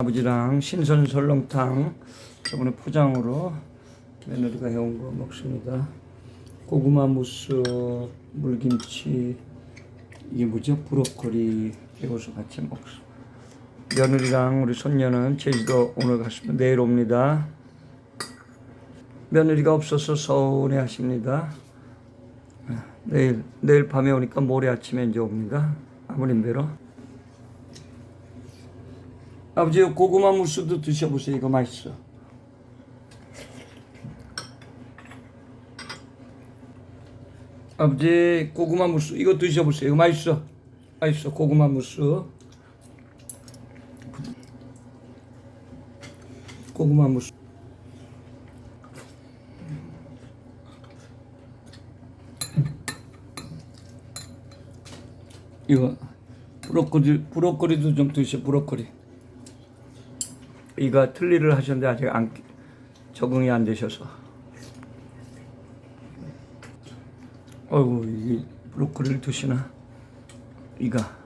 아버지랑 신선 설렁탕 저번에 포장으로 며느리가 해온 거 먹습니다. 고구마 무스, 물김치, 이게 뭐죠? 브로콜리 해고서 같이 먹습니다. 며느리랑 우리 손녀는 제주도 오늘 갔습니다. 내일 옵니다. 며느리가 없어서 서운해 하십니다. 내일 내일 밤에 오니까 모레 아침에 이제 옵니다. 아버님대로. 아버지 고구마 무스도 드셔보세요. 이거 맛있어. 아버지 고구마 무스 이거 드셔보세요. 이거 맛있어. 맛있어. 고구마 무스. 고구마 무스. 이거 브로콜리 브로콜리도 좀 드셔. 브로콜리. 이가 틀니를 하셨는데 아직 안 적응이 안 되셔서. 어이구 이 브로콜리를 드시나? 이가.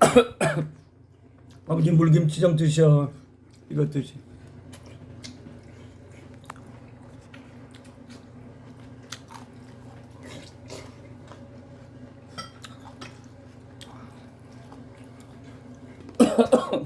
아버지 물김치 좀 드셔. 이거 드시 ん?